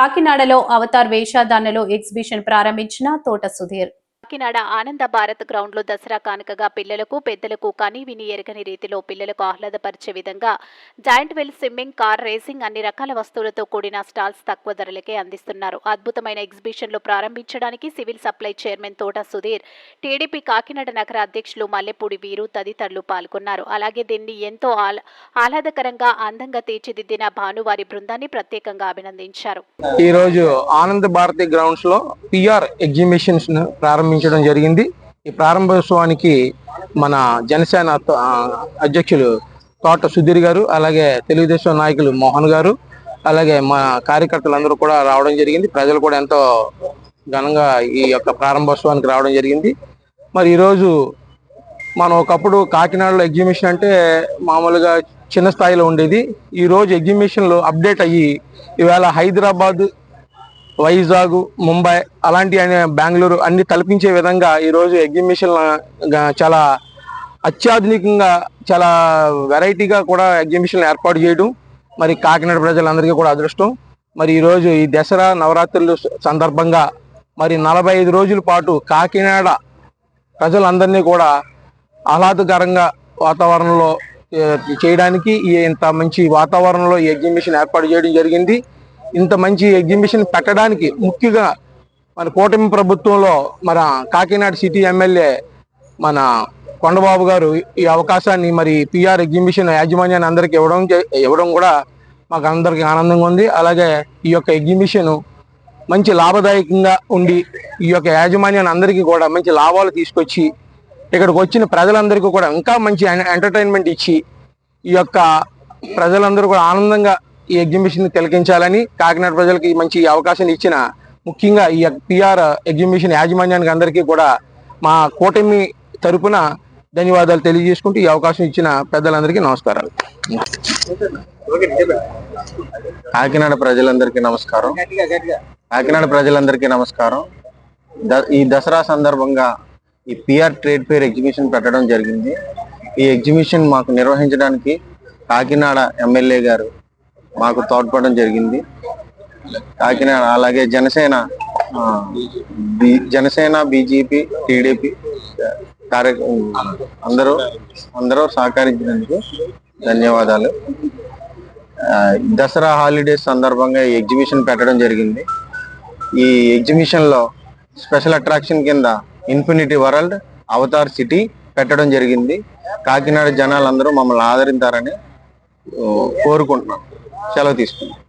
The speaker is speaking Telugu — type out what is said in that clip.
కాకినాడలో అవతార్ వేషధారణలో ఎగ్జిబిషన్ ప్రారంభించిన తోట సుధీర్. కాకినాడ ఆనంద భారత్ గ్రౌండ్లో దసరా కానుకగా పిల్లలకు పెద్దలకు కని విని ఎరగని రీతిలో పిల్లలకు ఆహ్లాదపరిచే విధంగా giant wheel swimming car racing అన్ని రకాల వస్తువులతో కూడిన స్టాల్స్ తక్కువ ధరలకే అందిస్తున్నారు. అద్భుతమైన ఎగ్జిబిషన్లో ప్రారంభించడానికి సివిల్ సప్లై చైర్మన్ తోట సుధీర్ టీడీపీ కాకినాడ నగర అధ్యక్షులు మల్లెపూడి వీరు తదితరులు పాల్గొన్నారు. అలాగే దీన్ని ఎంతో ఆహ్లాదకరంగా అందంగా తీర్చిదిద్దిన భానువారి బృందాన్ని ప్రత్యేకంగా అభినందించారు. ఈరోజు ఆనంద భారతి గ్రౌండ్స్లో పిఆర్ ఎగ్జిబిషన్స్ ప్రారంభించారు ప్రారంభించడం జరిగింది. ఈ ప్రారంభోత్సవానికి మన జనసేన అధ్యక్షులు తోట సుధీర్ గారు అలాగే తెలుగుదేశం నాయకులు మోహన్ గారు అలాగే మా కార్యకర్తలందరూ కూడా రావడం జరిగింది. ప్రజలు కూడా ఎంతో ఘనంగా ఈ యొక్క ప్రారంభోత్సవానికి రావడం జరిగింది. మరి ఈరోజు మనం ఒకప్పుడు కాకినాడలో ఎగ్జిబిషన్ అంటే మామూలుగా చిన్న స్థాయిలో ఉండేది. ఈరోజు ఎగ్జిబిషన్లో అప్డేట్ అయ్యి ఈవేళ హైదరాబాద్ వైజాగ్ ముంబై అలాంటి బెంగళూరు అన్ని తలపించే విధంగా ఈ రోజు ఎగ్జిబిషన్ చాలా అత్యాధునికంగా చాలా వెరైటీగా కూడా ఎగ్జిబిషన్ ఏర్పాటు చేయడం మరి కాకినాడ ప్రజలందరికీ కూడా అదృష్టం. మరి ఈరోజు ఈ దసరా నవరాత్రులు సందర్భంగా మరి నలభై ఐదు రోజుల పాటు కాకినాడ ప్రజలందరినీ కూడా ఆహ్లాదకరంగా వాతావరణంలో చేయడానికి ఇంత మంచి వాతావరణంలో ఈ ఎగ్జిబిషన్ ఏర్పాటు చేయడం జరిగింది. ఇంత మంచి ఎగ్జిబిషన్ పెట్టడానికి ముఖ్యంగా మన కూటమి ప్రభుత్వంలో మన కాకినాడ సిటీ ఎమ్మెల్యే మన కొండబాబు గారు ఈ అవకాశాన్ని మరి పిఆర్ ఎగ్జిబిషన్ యాజమాన్యాన్ని అందరికి ఇవ్వడం చే- ఇవ్వడం కూడా మాకు అందరికి ఆనందంగా ఉంది. అలాగే ఈ యొక్క ఎగ్జిబిషన్ మంచి లాభదాయకంగా ఉండి ఈ యొక్క యాజమాన్యాన్ని అందరికీ కూడా మంచి లాభాలు తీసుకొచ్చి ఇక్కడికి వచ్చిన ప్రజలందరికీ కూడా ఇంకా మంచి ఎంటర్టైన్మెంట్ ఇచ్చి ఈ యొక్క ప్రజలందరూ కూడా ఆనందంగా ఈ ఎగ్జిబిషన్ తిలకించాలని కాకినాడ ప్రజలకి మంచి అవకాశం ఇచ్చిన ముఖ్యంగా ఈ పిఆర్ ఎగ్జిబిషన్ యాజమాన్యానికి అందరికీ కూడా మా కూటమి తరపున ధన్యవాదాలు తెలియజేసుకుంటూ ఈ అవకాశం ఇచ్చిన పెద్దలందరికీ నమస్కారాలు. కాకినాడ ప్రజలందరికీ నమస్కారం. కాకినాడ ప్రజలందరికీ నమస్కారం. ద- ఈ దసరా సందర్భంగా ఈ పిఆర్ ట్రేడ్ ఫేర్ ఎగ్జిబిషన్ పెట్టడం జరిగింది. ఈ ఎగ్జిబిషన్ మాకు నిర్వహించడానికి కాకినాడ ఎమ్మెల్యే గారు మాకు తోడ్పడడం జరిగింది. కాకినాడ అలాగే Janasena B- Janasena BJP TDP కార్య అందరూ అందరూ సహకరించినందుకు ధన్యవాదాలు. దసరా హాలిడేస్ సందర్భంగా ఈ ఎగ్జిబిషన్ పెట్టడం జరిగింది. ఈ ఎగ్జిబిషన్లో స్పెషల్ అట్రాక్షన్ కింద ఇన్ఫినిటీ వరల్డ్ అవతార్ సిటీ పెట్టడం జరిగింది. కాకినాడ జనాలందరూ మమ్మల్ని ఆదరించారని కోరుకుంటున్నాం. సెలవు తీసుకున్నాను